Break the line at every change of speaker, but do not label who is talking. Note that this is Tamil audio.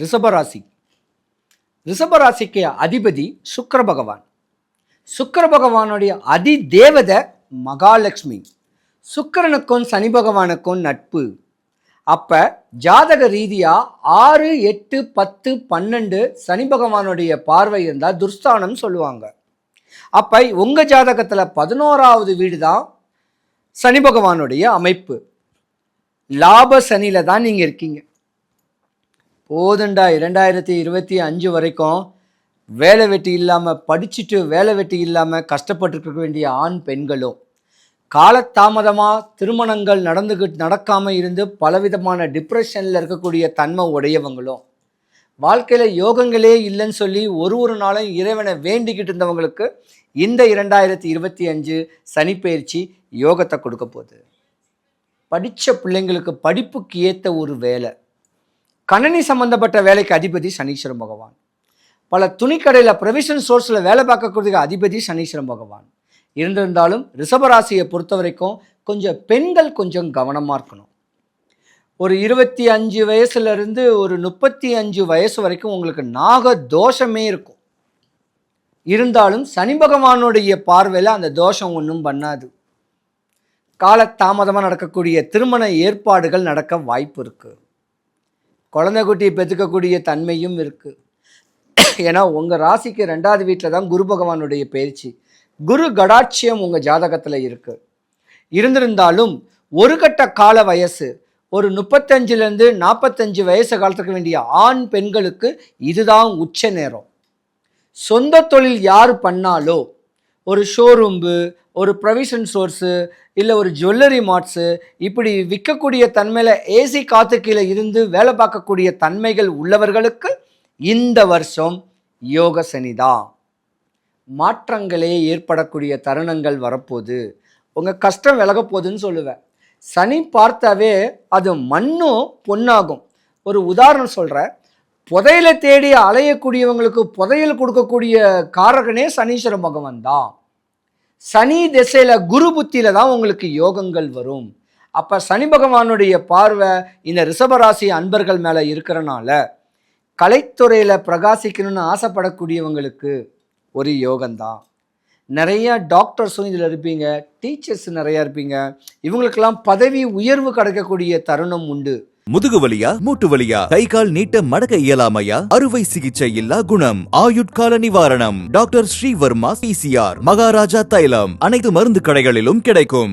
ரிஷபராசி. ரிஷபராசிக்கு அதிபதி சுக்கர பகவான். சுக்கர பகவானுடைய அதி தேவதை மகாலட்சுமி. சுக்கரனுக்கும் சனி பகவானுக்கும் நட்பு. அப்போ ஜாதக ரீதியாக ஆறு எட்டு பத்து பன்னெண்டு சனி பகவானுடைய பார்வை இருந்தால் துர்ஸ்தானம் சொல்லுவாங்க. அப்போ உங்கள் ஜாதகத்தில் பதினோராவது வீடு தான் சனி பகவானுடைய அமைப்பு. லாப சனியில் தான் நீங்கள் இருக்கீங்க. போதுண்டா இரண்டாயிரத்தி இருபத்தி அஞ்சு வரைக்கும் வேலை வெட்டி இல்லாமல் படிச்சுட்டு வேலை வெட்டி இல்லாமல் கஷ்டப்பட்டுருக்க வேண்டிய ஆண் பெண்களும் காலத்தாமதமாக திருமணங்கள் நடந்துக்கிட்டு நடக்காமல் இருந்து பலவிதமான டிப்ரெஷனில் இருக்கக்கூடிய தன்மை உடையவங்களும் வாழ்க்கையில் யோகங்களே இல்லைன்னு சொல்லி ஒரு ஒரு நாளும் இறைவனை வேண்டிக்கிட்டு இருந்தவங்களுக்கு இந்த இரண்டாயிரத்தி இருபத்தி அஞ்சு சனிப்பெயர்ச்சி யோகத்தை கொடுக்க போகுது. படித்த பிள்ளைங்களுக்கு படிப்புக்கு ஏற்ற ஒரு வேலை. கணனி சம்பந்தப்பட்ட வேலைக்கு அதிபதி சனீஸ்வரன் பகவான். பல துணிக்கடையில் ப்ரொவிஷன் சோர்ஸில் வேலை பார்க்கக்கூடிய அதிபதி சனீஸ்வரன் பகவான். இருந்திருந்தாலும் ரிஷபராசியை பொறுத்த வரைக்கும் கொஞ்சம் பெண்கள் கொஞ்சம் கவனமாக இருக்கணும். ஒரு இருபத்தி அஞ்சு வயசுலேருந்து ஒரு முப்பத்தி அஞ்சு வயசு வரைக்கும் உங்களுக்கு நாக தோஷமே இருக்கும். இருந்தாலும் சனி பகவானுடைய பார்வையில் அந்த தோஷம் ஒன்றும் பண்ணாது. காலத்தாமதமாக நடக்கக்கூடிய திருமண ஏற்பாடுகள் நடக்க வாய்ப்பு இருக்குது குழந்தை குட்டியை பெற்றுக்கக்கூடிய தன்மையும் இருக்குது ஏன்னா உங்கள் ராசிக்கு ரெண்டாவது வீட்டில் தான் குரு பகவானுடைய பயிற்சி. குரு கடாட்சியம் உங்கள் ஜாதகத்தில் இருக்குது இருந்திருந்தாலும் ஒரு கட்ட கால வயசு ஒரு முப்பத்தஞ்சுலேருந்து நாற்பத்தஞ்சு வயசு காலத்துக்கு வேண்டிய ஆண் பெண்களுக்கு இதுதான் உச்ச நேரம். சொந்த தொழில் யார் பண்ணாலோ ஒரு ஷோரூம்பு ஒரு ப்ரொவிஷன் சோர்ஸு இல்லை ஒரு ஜுவல்லரி மார்ட்ஸு இப்படி விற்கக்கூடிய தன்மையில் ஏசி காத்து கீழே இருந்து வேலை பார்க்கக்கூடிய தன்மைகள் உள்ளவர்களுக்கு இந்த வருஷம் யோக சனிதான் மாற்றங்களே ஏற்படக்கூடிய தருணங்கள் வரப்போகுது. உங்கள் கஷ்டம் விலகப்போகுதுன்னு சொல்லுவேன். சனி பார்த்தாவே அது மண்ணும் பொன்னாகும். ஒரு உதாரணம் சொல்கிறேன் புதையல தேடி அலையக்கூடியவங்களுக்கு புதையல் கொடுக்கக்கூடிய காரகனே சனீஸ்வர பகவான் தான். சனி திசையில் குரு புத்தியில தான் உங்களுக்கு யோகங்கள் வரும். அப்போ சனி பகவானுடைய பார்வை இந்த ரிஷபராசி அன்பர்கள் மேலே இருக்கிறனால கலைத்துறையில் பிரகாசிக்கணும்னு ஆசைப்படக்கூடியவங்களுக்கு ஒரு யோகம்தான் நிறைய டாக்டர்ஸும் இதில் இருப்பீங்க டீச்சர்ஸ் நிறையா இருப்பீங்க. இவங்களுக்கெல்லாம் பதவி உயர்வு கிடைக்கக்கூடிய தருணம் உண்டு.
முதுகு வலியா மூட்டு வலியா கை கால் நீட்ட மடக்க இயலாமையா? அறுவை சிகிச்சை இல்லா குணம். ஆயுட்கால நிவாரணம். டாக்டர் ஸ்ரீவர்மா பிசிஆர் மகாராஜா தைலம். அனைத்து மருந்து கடைகளிலும் கிடைக்கும்.